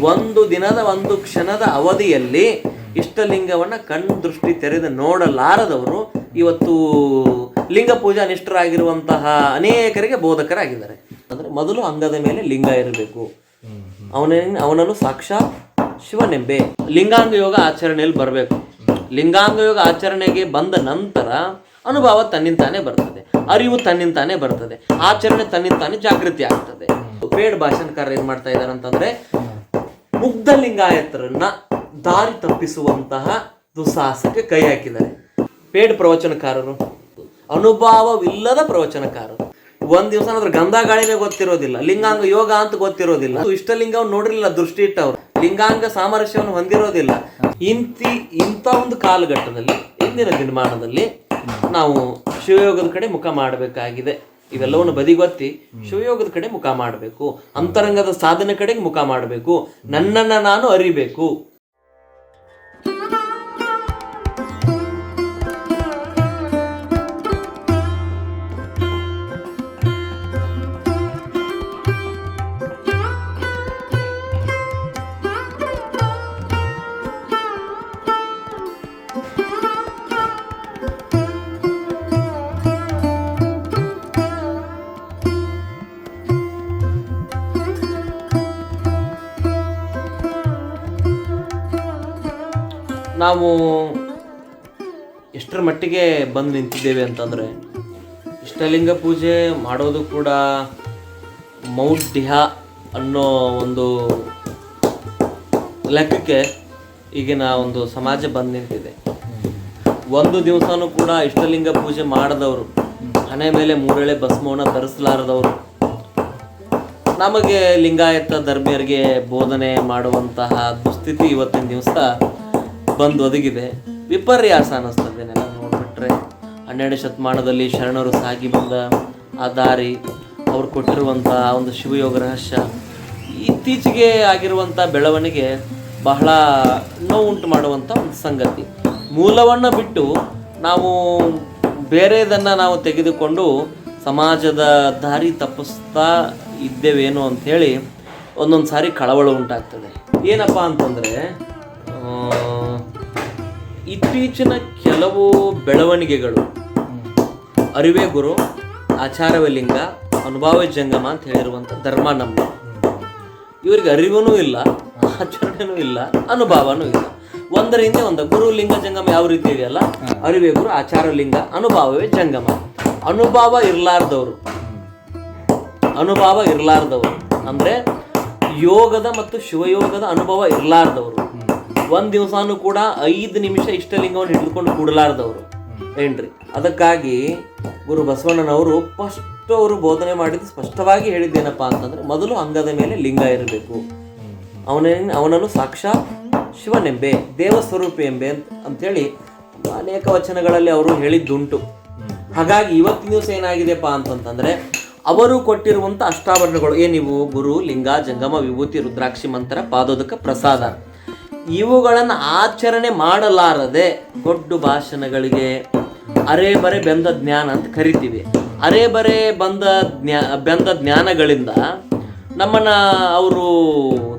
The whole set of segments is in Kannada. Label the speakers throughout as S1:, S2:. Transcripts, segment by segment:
S1: ಒಂದು ದಿನದ ಒಂದು ಕ್ಷಣದ ಅವಧಿಯಲ್ಲಿ ಇಷ್ಟಲಿಂಗವನ್ನು ಕಣ್ಣು ದೃಷ್ಟಿ ತೆರೆದು ನೋಡಲಾರದವರು ಇವತ್ತು ಲಿಂಗ ಪೂಜಾ ನಿಷ್ಠರಾಗಿರುವಂತಹ ಅನೇಕರಿಗೆ ಬೋಧಕರಾಗಿದ್ದಾರೆ. ಅಂದ್ರೆ ಮೊದಲು ಅಂಗದ ಮೇಲೆ ಲಿಂಗ ಇರಬೇಕು. ಅವನೇ ಅವನನ್ನು ಸಾಕ್ಷಾ ಶಿವನೆಂಬೆ. ಲಿಂಗಾಂಗ ಯೋಗ ಆಚರಣೆಯಲ್ಲಿ ಬರಬೇಕು. ಲಿಂಗಾಂಗ ಯೋಗ ಆಚರಣೆಗೆ ಬಂದ ನಂತರ ಅನುಭವ ತನ್ನಿಂತಾನೇ ಬರ್ತದೆ. ಅರಿವು ತನ್ನಿಂತಾನೇ ಬರ್ತದೆ. ಆಚರಣೆ ತನ್ನಿಂತಾನೇ ಜಾಗೃತಿ ಆಗ್ತದೆ. ಪೇಡ್ ಭಾಷಣಕಾರ ಏನ್ ಮಾಡ್ತಾ ಇದ್ದಾರೆ ಅಂತಂದ್ರೆ ಮುಗ್ಧ ಲಿಂಗಾಯತರನ್ನ ದಾರಿ ತಪ್ಪಿಸುವಂತಹ ದುಸ್ಸಾಹಸಕ್ಕೆ ಕೈ ಹಾಕಿದ್ದಾರೆ. ಪೇಡ್ ಪ್ರವಚನಕಾರರು, ಅನುಭವವಿಲ್ಲದ ಪ್ರವಚನಕಾರರು. ಒಂದ್ ದಿವಸ ಅದ್ರ ಗಂಧ ಗಾಳಿನೇ ಗೊತ್ತಿರೋದಿಲ್ಲ, ಲಿಂಗಾಂಗ ಯೋಗ ಅಂತ ಗೊತ್ತಿರೋದಿಲ್ಲ. ಅದು ಇಷ್ಟಲಿಂಗವನ್ನು ನೋಡಿರಲಿಲ್ಲ, ದೃಷ್ಟಿ ಇಟ್ಟವ್ರು. ಲಿಂಗಾಂಗ ಸಾಮರಸ್ಯವನ್ನು ಹೊಂದಿರೋದಿಲ್ಲ. ಇಂತಿ, ಇಂಥ ಒಂದು ಕಾಲಘಟ್ಟದಲ್ಲಿ, ಇಂದಿನ ದಿನಮಾನದಲ್ಲಿ ನಾವು ಶಿವಯೋಗದ ಕಡೆ ಮುಖ ಮಾಡಬೇಕಾಗಿದೆ. ಇವೆಲ್ಲವನ್ನು ಬದಿಗೊತ್ತಿ ಶಿವಯೋಗದ ಕಡೆ ಮುಖ ಮಾಡಬೇಕು ಅಂತರಂಗದ ಸಾಧನೆ ಕಡೆಗೆ ಮುಖ ಮಾಡಬೇಕು ನನ್ನನ್ನ ನಾನು ಅರಿಬೇಕು. ನಾವು ಎಷ್ಟರ ಮಟ್ಟಿಗೆ ಬಂದು ನಿಂತಿದ್ದೇವೆ ಅಂತಂದರೆ ಇಷ್ಟಲಿಂಗ ಪೂಜೆ ಮಾಡೋದು ಕೂಡ ಮೌಢ್ಯ ಅನ್ನೋ ಒಂದು ಲೆಕ್ಕಕ್ಕೆ ಈಗಿನ ಒಂದು ಸಮಾಜ ಬಂದು ನಿಂತಿದೆ. ಒಂದು ದಿವಸನೂ ಕೂಡ ಇಷ್ಟಲಿಂಗ ಪೂಜೆ ಮಾಡಿದವರು ಹಣೆ ಮೇಲೆ ಮೂರೆಳೆ ಭಸ್ಮವನ್ನು ಧರಿಸಲಾರದವರು ನಮಗೆ ಲಿಂಗಾಯತ ಧರ್ಮೀಯರಿಗೆ ಬೋಧನೆ ಮಾಡುವಂತಹ ದುಸ್ಥಿತಿ ಇವತ್ತಿನ ದಿವಸ ಬಂದು ಒದಗಿದೆ. ವಿಪರ್ಯಾಸ ಅನ್ನಿಸ್ತದೆ ನೆಲ ನೋಡ್ಬಿಟ್ರೆ. ಹನ್ನೆರಡು ಶತಮಾನದಲ್ಲಿ ಶರಣರು ಸಾಗಿ ಬಂದ ಆ ದಾರಿ, ಅವ್ರು ಕೊಟ್ಟಿರುವಂಥ ಒಂದು ಶಿವಯೋಗ ರಹಸ್ಯ, ಇತ್ತೀಚೆಗೆ ಆಗಿರುವಂಥ ಬೆಳವಣಿಗೆ ಬಹಳ ನೋವುಂಟು ಮಾಡುವಂಥ ಒಂದು ಸಂಗತಿ. ಮೂಲವನ್ನು ಬಿಟ್ಟು ನಾವು ಬೇರೆದನ್ನು ನಾವು ತೆಗೆದುಕೊಂಡು ಸಮಾಜದ ದಾರಿ ತಪ್ಪಿಸ್ತಾ ಇದ್ದೇವೇನೋ ಅಂಥೇಳಿ ಒಂದೊಂದು ಸಾರಿ ಕಳವಳ ಉಂಟಾಗ್ತದೆ. ಏನಪ್ಪ ಅಂತಂದರೆ ಇತ್ತೀಚಿನ ಕೆಲವು ಬೆಳವಣಿಗೆಗಳು. ಅರಿವೇ ಗುರು, ಆಚಾರವೇ ಲಿಂಗ, ಅನುಭವ ಜಂಗಮ ಅಂತ ಹೇಳಿರುವಂಥ ಧರ್ಮ ನಮ್ಮ. ಇವರಿಗೆ ಅರಿವೂ ಇಲ್ಲ, ಆಚರಣೆನೂ ಇಲ್ಲ, ಅನುಭವನೂ ಇಲ್ಲ. ಒಂದರ ಹಿಂದೆ ಒಂದು, ಗುರು, ಲಿಂಗ, ಜಂಗಮ ಯಾವ ರೀತಿ ಇದೆಯಲ್ಲ, ಅರಿವೇ ಗುರು, ಆಚಾರ ಲಿಂಗ, ಅನುಭವವೇ ಜಂಗಮ. ಅನುಭವ ಇರಲಾರ್ದವರು. ಅನುಭವ ಇರಲಾರ್ದವರು. ಅಂದ್ರೆ ಯೋಗದ ಮತ್ತು ಶಿವಯೋಗದ ಅನುಭವ ಇರಲಾರ್ದವರು. ಒಂದ್ ದಿವಸನೂ ಕೂಡ ಐದು ನಿಮಿಷ ಇಷ್ಟಲಿಂಗವನ್ನು ಹಿಡಿದುಕೊಂಡು ಕೂಡಲಾರ್ದವರು. ಏನ್ರಿ? ಅದಕ್ಕಾಗಿ ಗುರು ಬಸವಣ್ಣನವರು ಫಸ್ಟ್ ಅವರು ಬೋಧನೆ ಮಾಡಿದ್ದು ಸ್ಪಷ್ಟವಾಗಿ ಹೇಳಿದ್ದೇನಪ್ಪ ಅಂತಂದ್ರೆ ಮೊದಲು ಅಂಗದ ಮೇಲೆ ಲಿಂಗ ಇರಬೇಕು. ಅವನೇ ಅವನನ್ನು ಸಾಕ್ಷಾತ್ ಶಿವನೆಂಬೆ ದೇವಸ್ವರೂಪಿ ಎಂಬೆ ಅಂತ ಅಂತೇಳಿ ಅನೇಕ ವಚನಗಳಲ್ಲಿ ಅವರು ಹೇಳಿದ್ದುಂಟು. ಹಾಗಾಗಿ ಇವತ್ತಿನ ದಿವಸ ಏನಾಗಿದೆಪ್ಪ ಅಂತಂತಂದ್ರೆ ಅವರು ಕೊಟ್ಟಿರುವಂತ ಅಷ್ಟಾಭರಣಗಳು ಏನಿವು? ಗುರು ಲಿಂಗ ಜಂಗಮ ವಿಭೂತಿ ರುದ್ರಾಕ್ಷಿ ಮಂತ್ರ ಪಾದೋದಕ ಪ್ರಸಾದ. ಇವುಗಳನ್ನು ಆಚರಣೆ ಮಾಡಲಾರದೆ ಗೊಡ್ಡು ಭಾಷಣಗಳಿಗೆ ಅರೆ ಬರೆ ಬೆಂದ ಜ್ಞಾನ ಅಂತ ಕರಿತೀವಿ. ಅರೆ ಬರೆ ಬಂದ ಜ್ಞಾ, ಬೆಂದ ಜ್ಞಾನಗಳಿಂದ ನಮ್ಮನ್ನ ಅವರು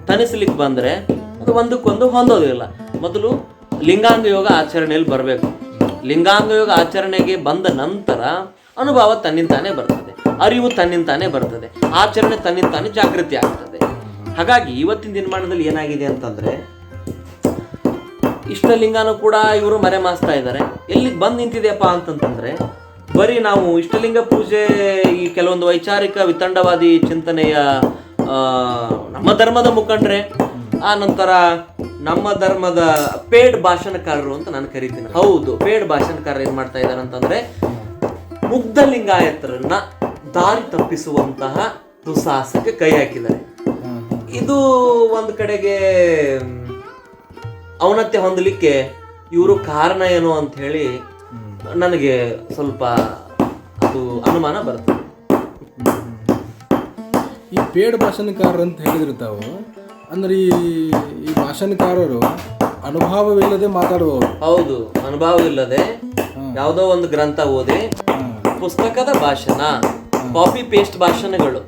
S1: ತನಿಸ್ಲಿಕ್ಕೆ ಬಂದರೆ ಅದು ಒಂದಕ್ಕೊಂದು ಹೊಂದೋದಿಲ್ಲ. ಮೊದಲು ಲಿಂಗಾಂಗ ಯೋಗ ಆಚರಣೆಯಲ್ಲಿ ಬರಬೇಕು. ಲಿಂಗಾಂಗ ಯೋಗ ಆಚರಣೆಗೆ ಬಂದ ನಂತರ ಅನುಭವ ತನ್ನಿಂತಾನೇ ಬರ್ತದೆ. ಅರಿವು ತನ್ನಿಂತಾನೇ ಬರ್ತದೆ. ಆಚರಣೆ ತನ್ನಿಂತಾನೇ ಜಾಗೃತಿ ಆಗ್ತದೆ. ಹಾಗಾಗಿ ಇವತ್ತಿನ ದಿನಮಾನದಲ್ಲಿ ಏನಾಗಿದೆ ಅಂತಂದ್ರೆ ಇಷ್ಟಲಿಂಗನೂ ಕೂಡ ಇವರು ಮರೆ ಮಾಸ್ತಾ ಇದ್ದಾರೆ. ಎಲ್ಲಿಗೆ ಬಂದು ನಿಂತಿದೆಯಪ್ಪ ಅಂತಂತಂದ್ರೆ ಬರೀ ನಾವು ಇಷ್ಟಲಿಂಗ ಪೂಜೆ ಈ ಕೆಲವೊಂದು ವೈಚಾರಿಕ ವಿತಂಡವಾದಿ ಚಿಂತನೆಯ ನಮ್ಮ ಧರ್ಮದ ಮುಖಂಡ್ರೆ ಆ ನಂತರ ನಮ್ಮ ಧರ್ಮದ ಪೇಡ್ ಭಾಷಣಕಾರರು ಅಂತ ನಾನು ಕರಿತೀನಿ. ಹೌದು ಪೇಡ್ ಭಾಷಣಕಾರರು ಏನ್ ಮಾಡ್ತಾ ಇದ್ದಾರೆ ಅಂತಂದ್ರೆ ಮುಗ್ಧ ಲಿಂಗಾಯತರನ್ನ ದಾರಿ ತಪ್ಪಿಸುವಂತಹ ದುಸಾಹಸಕ್ಕೆ ಕೈ ಹಾಕಿದ್ದಾರೆ. ಇದು ಒಂದು ಕಡೆಗೆ ಔನ್ನತ್ಯ ಹೊಂದಲಿಕ್ಕೆ ಇವರು ಕಾರಣ ಏನು ಅಂತ ಹೇಳಿ ನನಗೆ ಸ್ವಲ್ಪ ಅದು ಅನುಮಾನ ಬರುತ್ತೆ
S2: ಈ ಪೇಡ್ ಭಾಷಣಕಾರರು ಅಂತ ಹೇಳಿದ್ರು ತಾವು ಅಂದ್ರೆ ಈ ಈ ಭಾಷಣಕಾರರು ಅನುಭವವಿಲ್ಲದೆ ಮಾತಾಡುವವರು.
S1: ಹೌದು ಅನುಭವವಿಲ್ಲದೆ ಯಾವುದೋ ಒಂದು ಗ್ರಂಥ ಓದಿ ಪುಸ್ತಕದ ಭಾಷಣ ಕಾಪಿ ಪೇಸ್ಟ್ ಭಾಷಣಗಳು.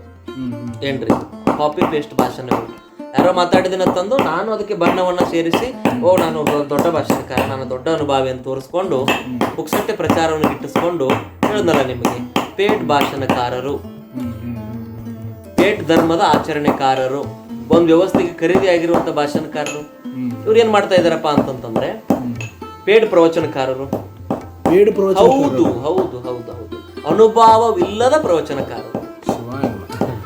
S1: ಏನ್ರಿ? ಕಾಪಿ ಪೇಸ್ಟ್ ಭಾಷಣಗಳು. ಯಾರೋ ಮಾತಾಡಿದಿನ ತಂದು ನಾನು ಅದಕ್ಕೆ ಬಣ್ಣವನ್ನ ಸೇರಿಸಿ ಓ ನಾನು ಒಬ್ಬ ದೊಡ್ಡ ಭಾಷಣಕಾರ ನಾನು ದೊಡ್ಡ ಅನುಭವಿ ಅಂತ ತೋರಿಸ್ಕೊಂಡು ಪುಕ್ಸಟ್ಟೆ ಪ್ರಚಾರವನ್ನು ಇಟ್ಟಿಸ್ಕೊಂಡು ಹೇಳಿದ್ನಲ್ಲ ನಿಮಗೆ ಪೇಟ್ ಭಾಷಣಕಾರರು. ಪೇಟ್ ಧರ್ಮದ ಆಚರಣೆಕಾರರು. ಒಂದು ವ್ಯವಸ್ಥೆಗೆ ಖರೀದಿ ಆಗಿರುವಂತ ಭಾಷಣಕಾರರು. ಇವ್ರು ಏನ್ ಮಾಡ್ತಾ ಇದಾರಪ್ಪ ಅಂತಂತಂದ್ರೆ ಪೇಡ್ ಪ್ರವಚನಕಾರರು. ಹೌದು ಹೌದು ಹೌದು ಹೌದು. ಅನುಭವವಿಲ್ಲದ ಪ್ರವಚನಕಾರರು.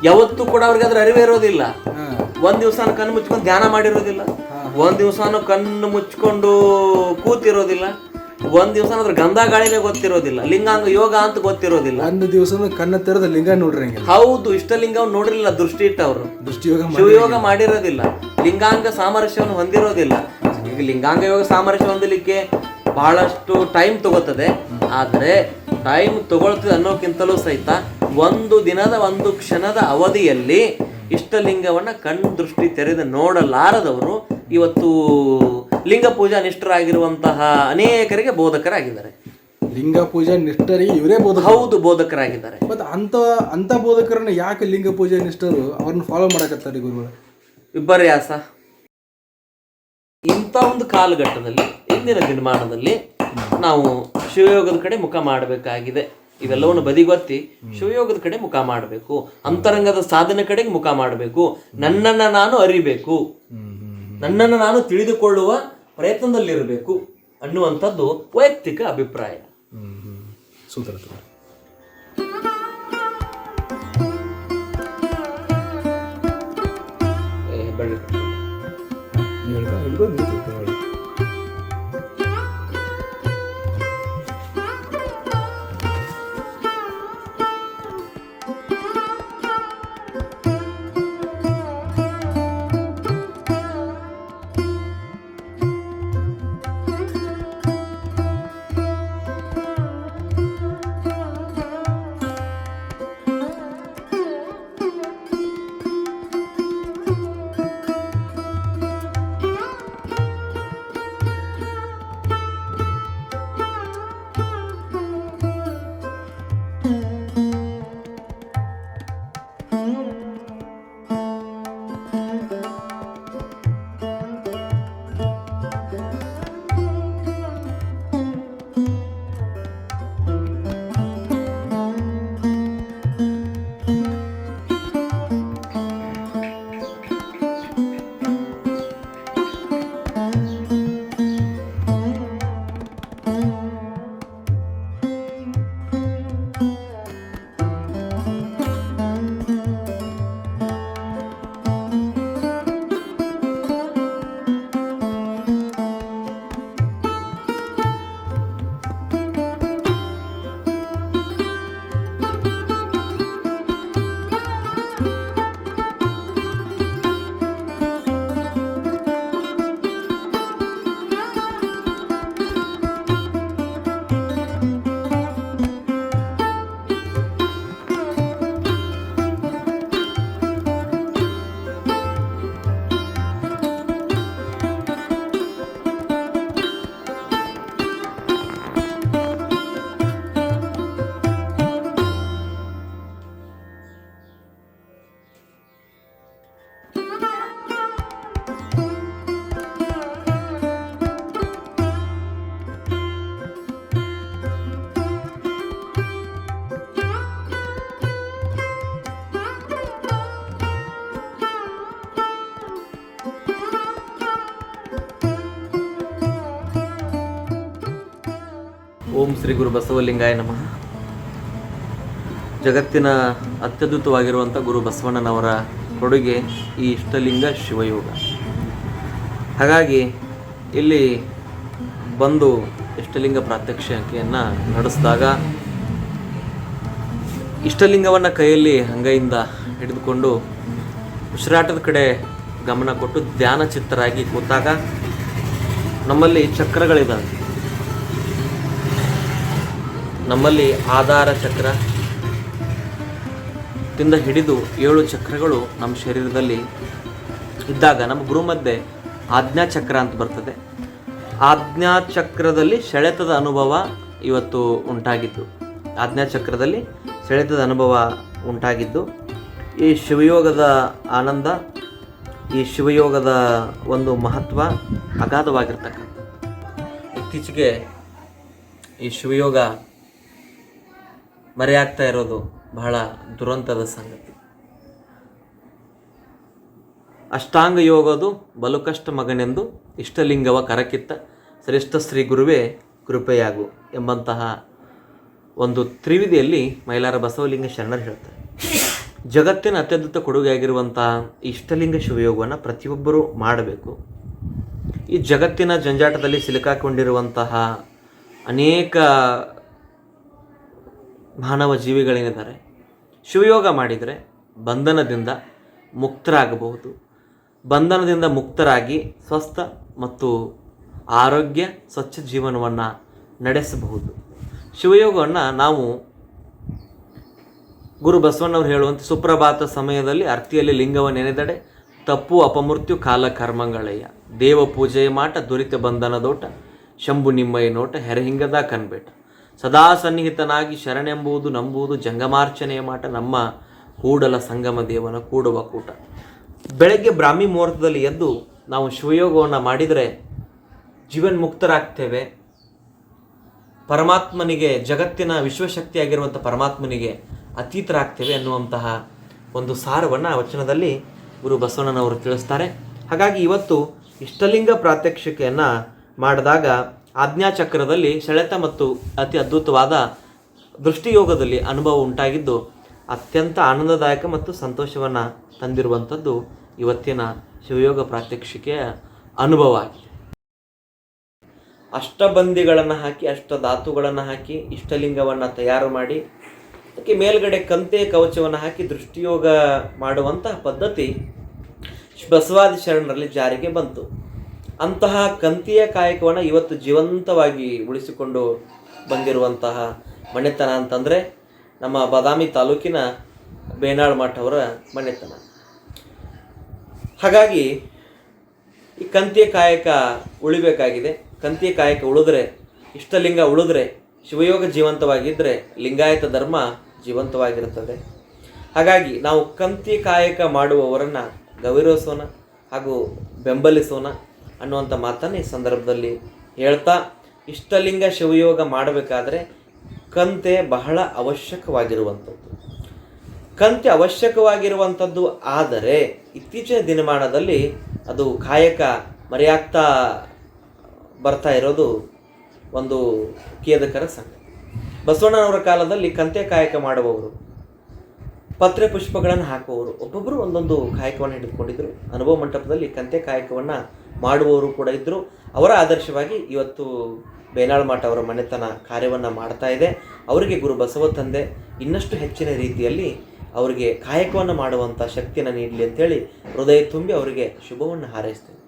S1: ಯಾವತ್ತೂ ಕೂಡ ಅವ್ರಿಗೆ ಅದ್ರ ಅರಿವೇ ಇರೋದಿಲ್ಲ. ಒಂದ್ ದಿವಸ ಕಣ್ಣು ಮುಚ್ಕೊಂಡು ಧ್ಯಾನ ಮಾಡಿರೋದಿಲ್ಲ. ಒಂದ್ ದಿವಸನು ಕಣ್ಣು ಮುಚ್ಕೊಂಡು ಕೂತಿರೋದಿಲ್ಲ. ಒಂದ್ ದಿವಸ ಅದ್ರ ಗಂಧ ಗಾಳಿನೇ ಗೊತ್ತಿರೋದಿಲ್ಲ. ಲಿಂಗಾಂಗ ಯೋಗ ಅಂತ ಗೊತ್ತಿರೋದಿಲ್ಲ.
S2: ಒಂದು ದಿವಸ ಕಣ್ಣ ತೆರೆದ ಲಿಂಗ ನೋಡ್ರಿ
S1: ಹೌದು ಇಷ್ಟ ಲಿಂಗ ನೋಡಿರಲಿಲ್ಲ ದೃಷ್ಟಿ ಇಟ್ಟವ್ರು.
S2: ದೃಷ್ಟಿಯೋಗ ಯೋಗ
S1: ಶಿವಯೋಗ ಮಾಡಿರೋದಿಲ್ಲ. ಲಿಂಗಾಂಗ ಸಾಮರಸ್ಯವನ್ನು ಹೊಂದಿರೋದಿಲ್ಲ. ಈಗ ಲಿಂಗಾಂಗ ಯೋಗ ಸಾಮರಸ್ಯ ಹೊಂದಲಿಕ್ಕೆ ಬಹಳಷ್ಟು ಟೈಮ್ ತಗೋತದೆ. ಆದರೆ ಟೈಮ್ ತಗೊಳ್ತದೆ ಅನ್ನೋಕ್ಕಿಂತಲೂ ಸಹಿತ ಒಂದು ದಿನದ ಒಂದು ಕ್ಷಣದ ಅವಧಿಯಲ್ಲಿ ಇಷ್ಟಲಿಂಗವನ್ನ ಕಣ್ಣು ದೃಷ್ಟಿ ತೆರೆದು ನೋಡಲಾರದವರು ಇವತ್ತು ಲಿಂಗ ಪೂಜಾ ನಿಷ್ಠರಾಗಿರುವಂತಹ ಅನೇಕರಿಗೆ ಬೋಧಕರಾಗಿದ್ದಾರೆ.
S2: ಲಿಂಗ ಪೂಜಾ ನಿಷ್ಠರಿಗೆ ಇವರೇ ಬೋಧಕ
S1: ಹೌದು ಬೋಧಕರಾಗಿದ್ದಾರೆ.
S2: ಮತ್ತು ಅಂತ ಅಂತ ಬೋಧಕರನ್ನ ಯಾಕೆ ಲಿಂಗ ಪೂಜಾ ನಿಷ್ಠರು ಅವ್ರನ್ನ ಫಾಲೋ ಮಾಡಕತ್ತಾರೆ ಗುರುಗಳು?
S1: ವಿಪರ್ಯಾಸ. ಇಂಥ ಒಂದು ಕಾಲಘಟ್ಟದಲ್ಲಿ ಇಂದಿನ ದಿನಮಾನದಲ್ಲಿ ನಾವು ಶಿವಯೋಗದ ಕಡೆ ಮುಖ ಮಾಡಬೇಕಾಗಿದೆ. ಇವೆಲ್ಲವನ್ನು ಬದಿಗೊತ್ತಿ ಶಿವಯೋಗದ ಕಡೆ ಮುಖ ಮಾಡಬೇಕು ಅಂತರಂಗದ ಸಾಧನೆ ಕಡೆಗೆ ಮುಖ ಮಾಡಬೇಕು ನನ್ನನ್ನ ನಾನು ಅರಿಬೇಕು ನನ್ನನ್ನು ನಾನು ತಿಳಿದುಕೊಳ್ಳುವ ಪ್ರಯತ್ನದಲ್ಲಿರಬೇಕು ಅನ್ನುವಂಥದ್ದು ವೈಯಕ್ತಿಕ ಅಭಿಪ್ರಾಯ.
S2: ಸೂತ್ರ
S1: ಶ್ರೀ ಗುರು ಬಸವಲಿಂಗಾಯ ನಮಃ. ಜಗತ್ತಿನ ಅತ್ಯದ್ಭುತವಾಗಿರುವಂಥ ಗುರು ಬಸವಣ್ಣನವರ ಕೊಡುಗೆ ಈ ಇಷ್ಟಲಿಂಗ ಶಿವಯೋಗ. ಹಾಗಾಗಿ ಇಲ್ಲಿ ಬಂದು ಇಷ್ಟಲಿಂಗ ಪ್ರಾತ್ಯಕ್ಷಿಕೆಯನ್ನು ನಡೆಸಿದಾಗ ಇಷ್ಟಲಿಂಗವನ್ನು ಕೈಯಲ್ಲಿ ಅಂಗೈಯಿಂದ ಹಿಡಿದುಕೊಂಡು ಉಸಿರಾಟದ ಕಡೆ ಗಮನ ಕೊಟ್ಟು ಧ್ಯಾನ ಚಿತ್ತರಾಗಿ ಕೂತಾಗ ನಮ್ಮಲ್ಲಿ ಚಕ್ರಗಳಿದ್ದಾವೆ. ನಮ್ಮಲ್ಲಿ ಆಧಾರ ಚಕ್ರ, ತಿಂದ ಹಿಡಿದು ಏಳು ಚಕ್ರಗಳು ನಮ್ಮ ಶರೀರದಲ್ಲಿ ಇದ್ದಾಗ ನಮ್ಮ ಗುರು ಮಧ್ಯೆ ಆಜ್ಞಾ ಚಕ್ರ ಅಂತ ಬರ್ತದೆ. ಆಜ್ಞಾ ಚಕ್ರದಲ್ಲಿ ಸೆಳೆತದ ಅನುಭವ ಇವತ್ತು ಉಂಟಾಗಿದ್ದು. ಆಜ್ಞಾ ಚಕ್ರದಲ್ಲಿ ಸೆಳೆತದ ಅನುಭವ ಉಂಟಾಗಿದ್ದು. ಈ ಶಿವಯೋಗದ ಆನಂದ, ಈ ಶಿವಯೋಗದ ಒಂದು ಮಹತ್ವ ಅಗಾಧವಾಗಿರ್ತಕ್ಕಂಥ ಇತ್ತೀಚೆಗೆ ಈ ಶಿವಯೋಗ ಮರೆಯಾಗ್ತಾ ಇರೋದು ಬಹಳ ದುರಂತದ ಸಂಗತಿ. ಅಷ್ಟಾಂಗ ಯೋಗದು ಬಲುಕಷ್ಟ ಮಗನೆಂದು ಇಷ್ಟಲಿಂಗವ ಕರಕಿತ್ತ ಶ್ರೇಷ್ಠ ಶ್ರೀ ಗುರುವೇ ಕೃಪೆಯಾಗು ಎಂಬಂತಹ ಒಂದು ತ್ರಿವಿಧಿಯಲ್ಲಿ ಮೈಲಾರ ಬಸವಲಿಂಗ ಶರಣರು ಹೇಳ್ತಾರೆ. ಜಗತ್ತಿನ ಅತ್ಯದ್ಭುತ ಕೊಡುಗೆಯಾಗಿರುವಂತಹ ಇಷ್ಟಲಿಂಗ ಶಿವಯೋಗವನ್ನು ಪ್ರತಿಯೊಬ್ಬರೂ ಮಾಡಬೇಕು. ಈ ಜಗತ್ತಿನ ಜಂಜಾಟದಲ್ಲಿ ಸಿಲುಕಾಕೊಂಡಿರುವಂತಹ ಅನೇಕ ಮಾನವ ಜೀವಿಗಳೇನಿದ್ದಾರೆ, ಶಿವಯೋಗ ಮಾಡಿದರೆ ಬಂಧನದಿಂದ ಮುಕ್ತರಾಗಬಹುದು. ಬಂಧನದಿಂದ ಮುಕ್ತರಾಗಿ ಸ್ವಸ್ಥ ಮತ್ತು ಆರೋಗ್ಯ, ಸ್ವಚ್ಛ ಜೀವನವನ್ನು ನಡೆಸಬಹುದು. ಶಿವಯೋಗವನ್ನು ನಾವು ಗುರು ಬಸವಣ್ಣವ್ರು ಹೇಳುವಂತೆ ಸುಪ್ರಭಾತ ಸಮಯದಲ್ಲಿ ಅರ್ತಿಯಲ್ಲಿ ಲಿಂಗವ ನೆನೆದಡೆ ತಪ್ಪು, ಅಪಮೃತ್ಯು, ಕಾಲ ಕರ್ಮಗಳಯ್ಯ. ದೇವ ಪೂಜೆಯ ಮಾಟ, ದುರಿತ ಬಂಧನದೋಟ, ಶಂಭು ನಿಮ್ಮಯ್ಯ ನೋಟ, ಹೆರಹಿಂಗದ ಕನ್ಬೇಟ. ಸದಾ ಸನ್ನಿಹಿತನಾಗಿ ಶರಣೆಂಬುದು ನಂಬುವುದು ಜಂಗಮಾರ್ಚನೆಯ ಮಾಟ. ನಮ್ಮ ಕೂಡಲ ಸಂಗಮ ದೇವನ ಕೂಡುವ ಕೂಟ. ಬೆಳಗ್ಗೆ ಬ್ರಾಹ್ಮಿ ಮುಹೂರ್ತದಲ್ಲಿ ಎದ್ದು ನಾವು ಶಿವಯೋಗವನ್ನು ಮಾಡಿದರೆ ಜೀವನ್ ಮುಕ್ತರಾಗ್ತೇವೆ ಪರಮಾತ್ಮನಿಗೆ, ಜಗತ್ತಿನ ವಿಶ್ವಶಕ್ತಿಯಾಗಿರುವಂಥ ಪರಮಾತ್ಮನಿಗೆ ಅತೀತರಾಗ್ತೇವೆ ಅನ್ನುವಂತಹ ಒಂದು ಸಾರವನ್ನು ವಚನದಲ್ಲಿ ಗುರು ಬಸವಣ್ಣನವರು ತಿಳಿಸ್ತಾರೆ. ಹಾಗಾಗಿ ಇವತ್ತು ಇಷ್ಟಲಿಂಗ ಪ್ರಾತ್ಯಕ್ಷಿಕೆಯನ್ನು ಮಾಡಿದಾಗ ಆಜ್ಞಾಚಕ್ರದಲ್ಲಿ ಸೆಳೆತ ಮತ್ತು ಅತಿ ಅದ್ಭುತವಾದ ದೃಷ್ಟಿಯೋಗದಲ್ಲಿ ಅನುಭವ ಉಂಟಾಗಿದ್ದು, ಅತ್ಯಂತ ಆನಂದದಾಯಕ ಮತ್ತು ಸಂತೋಷವನ್ನು ತಂದಿರುವಂಥದ್ದು ಇವತ್ತಿನ ಶಿವಯೋಗ ಪ್ರಾತ್ಯಕ್ಷಿಕೆಯ ಅನುಭವ ಆಗಿದೆ. ಅಷ್ಟಬಂದಿಗಳನ್ನು ಹಾಕಿ ಅಷ್ಟ ಧಾತುಗಳನ್ನು ಹಾಕಿ, ಇಷ್ಟಲಿಂಗವನ್ನು ತಯಾರು ಮಾಡಿ, ಅದಕ್ಕೆ ಮೇಲ್ಗಡೆ ಕಂತೆ ಕವಚವನ್ನು ಹಾಕಿ ದೃಷ್ಟಿಯೋಗ ಮಾಡುವಂತಹ ಪದ್ಧತಿ ಬಸವಾದಿ ಶರಣರಲ್ಲಿ ಜಾರಿಗೆ ಬಂತು. ಅಂತಹ ಕಂತಿಯ ಕಾಯಕವನ್ನು ಇವತ್ತು ಜೀವಂತವಾಗಿ ಉಳಿಸಿಕೊಂಡು ಬಂದಿರುವಂತಹ ಮನೆತನ ಅಂತಂದರೆ ನಮ್ಮ ಬಾದಾಮಿ ತಾಲೂಕಿನ ಬೇನಾಳ್ ಮಠ ಅವರ ಮನೆತನ. ಹಾಗಾಗಿ ಈ ಕಂತಿಯ ಕಾಯಕ ಉಳಿಬೇಕಾಗಿದೆ. ಕಂತಿಯ ಕಾಯಕ ಉಳಿದ್ರೆ, ಇಷ್ಟಲಿಂಗ ಉಳಿದ್ರೆ, ಶಿವಯೋಗ ಜೀವಂತವಾಗಿದ್ದರೆ ಲಿಂಗಾಯತ ಧರ್ಮ ಜೀವಂತವಾಗಿರುತ್ತದೆ. ಹಾಗಾಗಿ ನಾವು ಕಂತಿ ಕಾಯಕ ಮಾಡುವವರನ್ನು ಗೌರವಿಸೋಣ ಹಾಗೂ ಬೆಂಬಲಿಸೋಣ. ಅನ್ನುವಂಥ ಮಾತನ್ನು ಈ ಸಂದರ್ಭದಲ್ಲಿ ಹೇಳ್ತಾ, ಇಷ್ಟಲಿಂಗ ಶಿವಯೋಗ ಮಾಡಬೇಕಾದ್ರೆ ಕಂತೆ ಬಹಳ ಅವಶ್ಯಕವಾಗಿರುವಂಥದ್ದು. ಕಂತೆ ಅವಶ್ಯಕವಾಗಿರುವಂಥದ್ದು ಆದರೆ, ಇತ್ತೀಚಿನ ದಿನಮಾನದಲ್ಲಿ ಅದು ಕಾಯಕ ಮರೆಯಾಗ್ತಾ ಬರ್ತಾ ಇರೋದು ಒಂದು ಖೇದಕರ ಸಂಗತಿ. ಬಸವಣ್ಣನವರ ಕಾಲದಲ್ಲಿ ಕಂತೆ ಕಾಯಕ ಮಾಡುವವರು, ಪತ್ರೆ ಪುಷ್ಪಗಳನ್ನು ಹಾಕುವವರು ಒಬ್ಬೊಬ್ಬರು ಒಂದೊಂದು ಕಾಯಕವನ್ನು ಹಿಡಿದುಕೊಂಡಿದ್ದರು ಅನುಭವ ಮಂಟಪದಲ್ಲಿ ಕಂತೆ ಕಾಯಕವನ್ನು ಮಾಡುವವರು ಕೂಡ ಇದ್ದರು ಅವರ ಆದರ್ಶವಾಗಿ ಇವತ್ತು ಬೇನಾಳ್ ಮಠ ಅವರ ಮನೆತನ ಕಾರ್ಯವನ್ನು ಮಾಡ್ತಾ ಇದೆ. ಅವರಿಗೆ ಗುರು ಬಸವ ತಂದೆ ಇನ್ನಷ್ಟು ಹೆಚ್ಚಿನ ರೀತಿಯಲ್ಲಿ ಅವರಿಗೆ ಕಾಯಕವನ್ನು ಮಾಡುವಂಥ ಶಕ್ತಿಯನ್ನು ನೀಡಲಿ ಅಂತೇಳಿ ಹೃದಯ ತುಂಬಿ ಅವರಿಗೆ ಶುಭವನ್ನು ಹಾರೈಸ್ತೇನೆ.